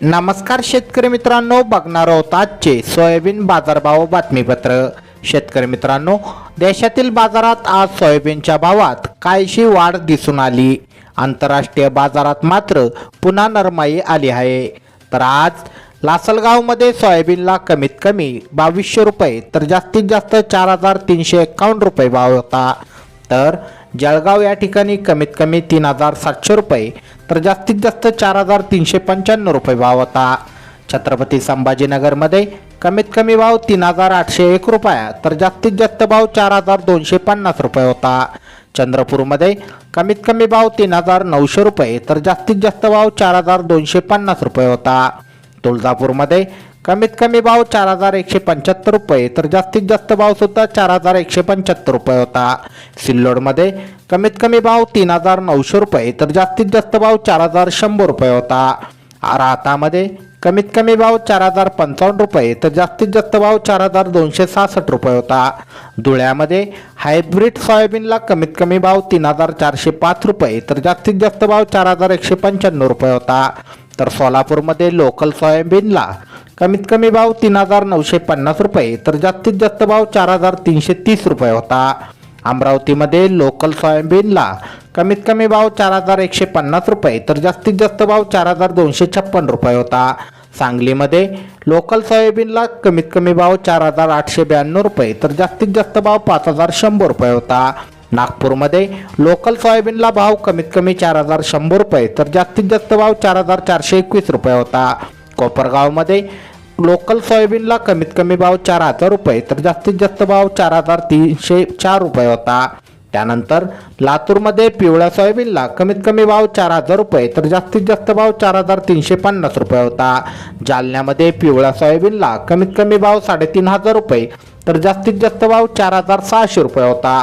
नमस्कार शेतकरी मित्रांनो बघणार आहोत आजचे सोयाबीन बाजारभाव बातमीपत्र. शेतकरी मित्रांनो देशातील बाजारात आज सोयाबीनच्या भावात काहीशी वाढ दिसून आली. आंतरराष्ट्रीय बाजारात मात्र पुन्हा नरमाई आली आहे. तर आज लासलगावमध्ये सोयाबीनला कमीत कमी बावीसशे रुपये तर जास्तीत जास्त चार हजार तीनशे एकावन्न रुपये भाव होता. तर जळगाव या ठिकाणी कमीत कमी तीन हजार सातशे रुपये तर जास्तीत जास्त चार हजार तीनशे पंच्याण्णव रुपये भाव होता. छत्रपती संभाजीनगरमध्ये कमीत कमी भाव तीन हजार आठशे एक रुपया तर जास्तीत जास्त भाव चार हजार दोनशे पन्नास रुपये होता. चंद्रपूरमध्ये कमीत कमी भाव तीन हजार नऊशे रुपये तर जास्तीत जास्त भाव चार हजार दोनशे पन्नास रुपये होता. तुळजापूरमध्ये कमीत कमी भाव चार हजार एकशे पंच्याहत्तर रुपये तर जास्तीत जास्त भाव सुद्धा चार हजार एकशे पंच्याहत्तर रुपये होता. सिल्लोडमध्ये कमीत कमी भाव तीन हजार नऊशे रुपये तर जास्तीत जास्त भाव चार हजार शंभर रुपये होता. राहतामध्ये कमीत कमी भाव चार हजार पंचावन्न रुपये तर जास्तीत जास्त भाव चार हजार दोनशे सहासष्ट रुपये होता. धुळ्यामध्ये हायब्रिड सोयाबीनला कमीत कमी भाव तीन हजार चारशे पाच रुपये तर जास्तीत जास्त भाव चार हजार एकशे पंच्याण्णव रुपये होता. तर सोलापूरमध्ये लोकल सोयाबीनला कमीत कमी भाव तीन हजार नऊशे पन्नास रुपये तर जास्तीत जास्त भाव चार हजार तीनशे तीस रुपये होता. अमरावतीमध्ये लोकल सोयाबीनला कमीत कमी भाव चार हजार एकशे पन्नास रुपये तर जास्तीत जास्त भाव चार हजार दोनशे छप्पन रुपये होता. सांगलीमध्ये लोकल सोयाबीनला कमीत कमी भाव चार हजार आठशे ब्याण्णव रुपये तर जास्तीत जास्त भाव पाच हजार शंभर रुपये होता. नागपूरमध्ये लोकल सोयाबीनला भाव कमीत कमी चार हजार शंभर रुपये तर जास्तीत जास्त भाव चार हजार चारशे एकवीस रुपये होता. कोपरगावमध्ये लोकल सोयाबीनला कमीत कमी भाव चार हजार रुपये तर जास्तीत जास्त भाव चार हजार तीनशे चार रुपये होता. त्यानंतर लातूरमध्ये पिवळ्या सोयाबीनला कमीत कमी भाव चार हजार रुपये तर जास्तीत जास्त भाव चार हजार तीनशे पन्नास रुपये होता. जालन्यामध्ये पिवळ्या सोयाबीनला कमीत कमी भाव साडेतीन हजार रुपये तर जास्तीत जास्त भाव चार हजार सहाशे रुपये होता.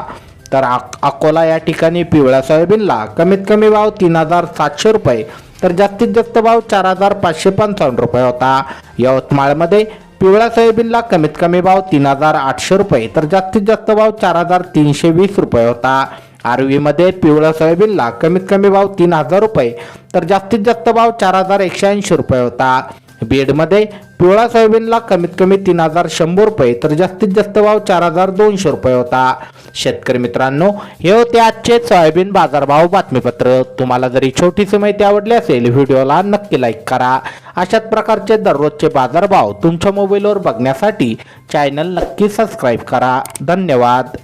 तर अकोला या ठिकाणी पिवळ्या सोयाबीनला कमीत कमी भाव तीन हजार सातशे रुपये तर जास्तीत जास्त भाव चार हजार पाचशे पंचावन्न रुपये होता. यवतमाळमध्ये पिवळ्या सोयाबीनला कमीत कमी भाव तीन हजार आठशे रुपये तर जास्तीत जास्त भाव चार हजार तीनशे वीस रुपये होता. आर्वीमध्ये पिवळ्या सोयाबीनला कमीत कमी भाव तीन हजार रुपये तर जास्तीत जास्त भाव चार हजार एकशे ऐंशी रुपये होता. बीडमध्ये पिवळा सोयाबीनला कमीत कमी तीन हजार शंभर रुपये तर जास्तीत जास्त भाव चार हजार दोनशे रुपये होता. शेतकरी मित्रांनो हे होते आजचे सोयाबीन बाजारभाव बातमीपत्र. तुम्हाला जरी छोटीशी माहिती आवडली असेल व्हिडिओला नक्की लाईक करा. अशाच प्रकारचे दररोजचे बाजारभाव तुमच्या मोबाईलवर बघण्यासाठी चॅनल नक्की सबस्क्राईब करा. धन्यवाद.